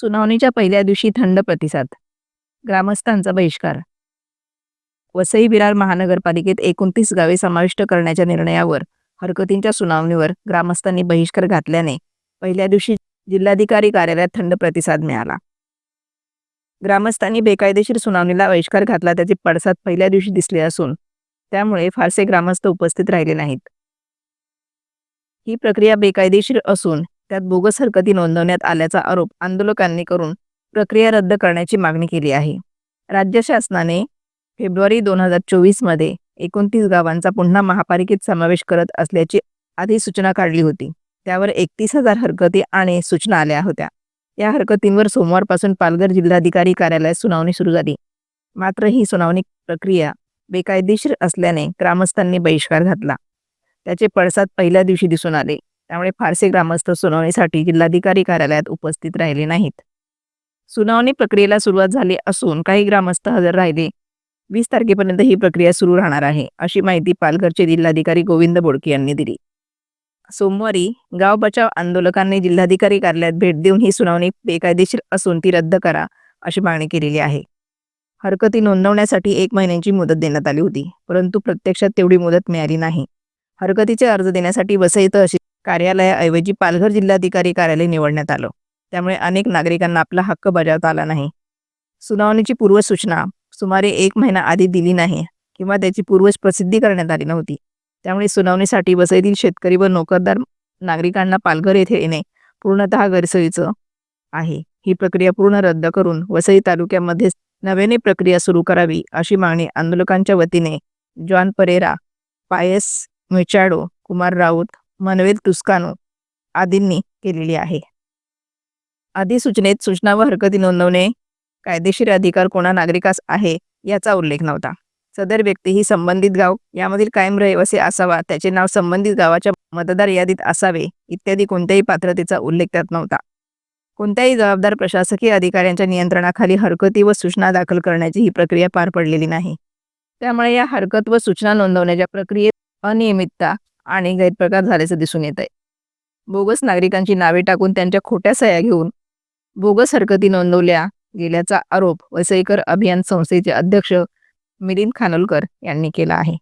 सुनावणीच्या पहिल्या दिवशी थंड प्रतिसाद. ग्रामस्थांचा बहिष्कार. वसई विरार महानगरपालिकेत एकोणतीस गावे समाविष्ट करण्याच्या निर्णयावर हरकतींच्या सुनावणीवर ग्रामस्थांनी बहिष्कार घातल्याने पहिल्या दिवशी जिल्हाधिकारी कार्यालयात थंड प्रतिसाद मिळाला. ग्रामस्थांनी बेकायदेशीर सुनावणीला बहिष्कार घातला त्याचे पडसाद पहिल्या दिवशी दिसले असून त्यामुळे फारसे ग्रामस्थ उपस्थित राहिले नाहीत. ही प्रक्रिया बेकायदेशीर असून त्यात बोगस हरकती नोंदवण्यात आल्याचा आरोप आंदोलकांनी करून प्रक्रिया रद्द करण्याची मागणी केली आहे. राज्य शासनाने फेब्रुवारी दोन हजार चोवीसमध्ये एकोणतीस गावांचा पुन्हा महापालिकेत समावेश करत असल्याची आधी सूचना काढली होती. त्यावर एकतीस हजार हरकती आणि सूचना आल्या होत्या. या हरकतींवर सोमवारपासून पालघर जिल्हाधिकारी कार्यालयात सुनावणी सुरू झाली. मात्र ही सुनावणी प्रक्रिया बेकायदेशीर असल्याने ग्रामस्थांनी बहिष्कार घातला. त्याचे पडसाद पहिल्या दिवशी दिसून आले. त्यामुळे फारसे ग्रामस्थ सुनावणीसाठी जिल्हाधिकारी कार्यालयात उपस्थित राहिले नाहीत. सुनावणी प्रक्रियेला सुरुवात झाली असून काही ग्रामस्थ हजर राहिले. वीस तारखेपर्यंत ही प्रक्रिया सुरू राहणार आहे अशी माहिती पालघरचे जिल्हाधिकारी गोविंद बोडके यांनी दिली. सोमवारी गाव बचाव आंदोलकांनी जिल्हाधिकारी कार्यालयात भेट देऊन ही सुनावणी बेकायदेशीर असून ती रद्द करा अशी मागणी केलेली आहे. हरकती नोंदवण्यासाठी एक महिन्यांची मुदत देण्यात आली होती परंतु प्रत्यक्षात तेवढी मुदत मिळाली नाही. हरकतीचे अर्ज देण्यासाठी वसई तहसील कार्यालयाऐवजी पालघर जिल्हाधिकारी कार्यालय निवडण्यात आलं. त्यामुळे अनेक नागरिकांना आपला हक्क बजावता आला नाही. सुनावणीची पूर्वसूचना सुमारे एक महिना आधी दिली नाही किंवा त्याची पूर्वज प्रसिद्धी करण्यात आली नव्हती. त्यामुळे सुनावणीसाठी वसईतील शेतकरी व नोकरदार नागरिकांना पालघर येथे येणे पूर्णतः गैरसोयीचं आहे. ही प्रक्रिया पूर्ण रद्द करून वसई तालुक्यामध्ये नव्याने प्रक्रिया सुरू करावी अशी मागणी आंदोलकांच्या वतीने जॉन परेरा पायस मिचाडो कुमार राऊत मनवेद तुस्कानो आदींनी केलेली आहे. अधिसूचनेत सूचना व हरकती नोंदवणे कायदेशीर अधिकार कोणा नागरिकास आहे याचा उल्लेख नव्हता. सदर व्यक्ती ही संबंधित गाव यामधील कायम रहिवासी असावा त्याचे नाव संबंधित गावाच्या मतदार यादीत असावे इत्यादी कोणत्याही पात्रतेचा उल्लेख त्यात नव्हता. कोणत्याही जबाबदार प्रशासकीय अधिकाऱ्यांच्या नियंत्रणाखाली हरकती व सूचना दाखल करण्याची ही प्रक्रिया पार पडलेली नाही. त्यामुळे या हरकत व सूचना नोंदवण्याच्या प्रक्रियेत अनियमितता आणि गैरप्रकार झाल्याचं दिसून येत आहे बोगस नागरिकांची नावे टाकून त्यांच्या खोट्या सह्या घेऊन बोगस हरकती नोंदवल्या गेल्याचा आरोप वसईकर अभियान संस्थेचे अध्यक्ष मिलिंद खानोलकर यांनी केला आहे.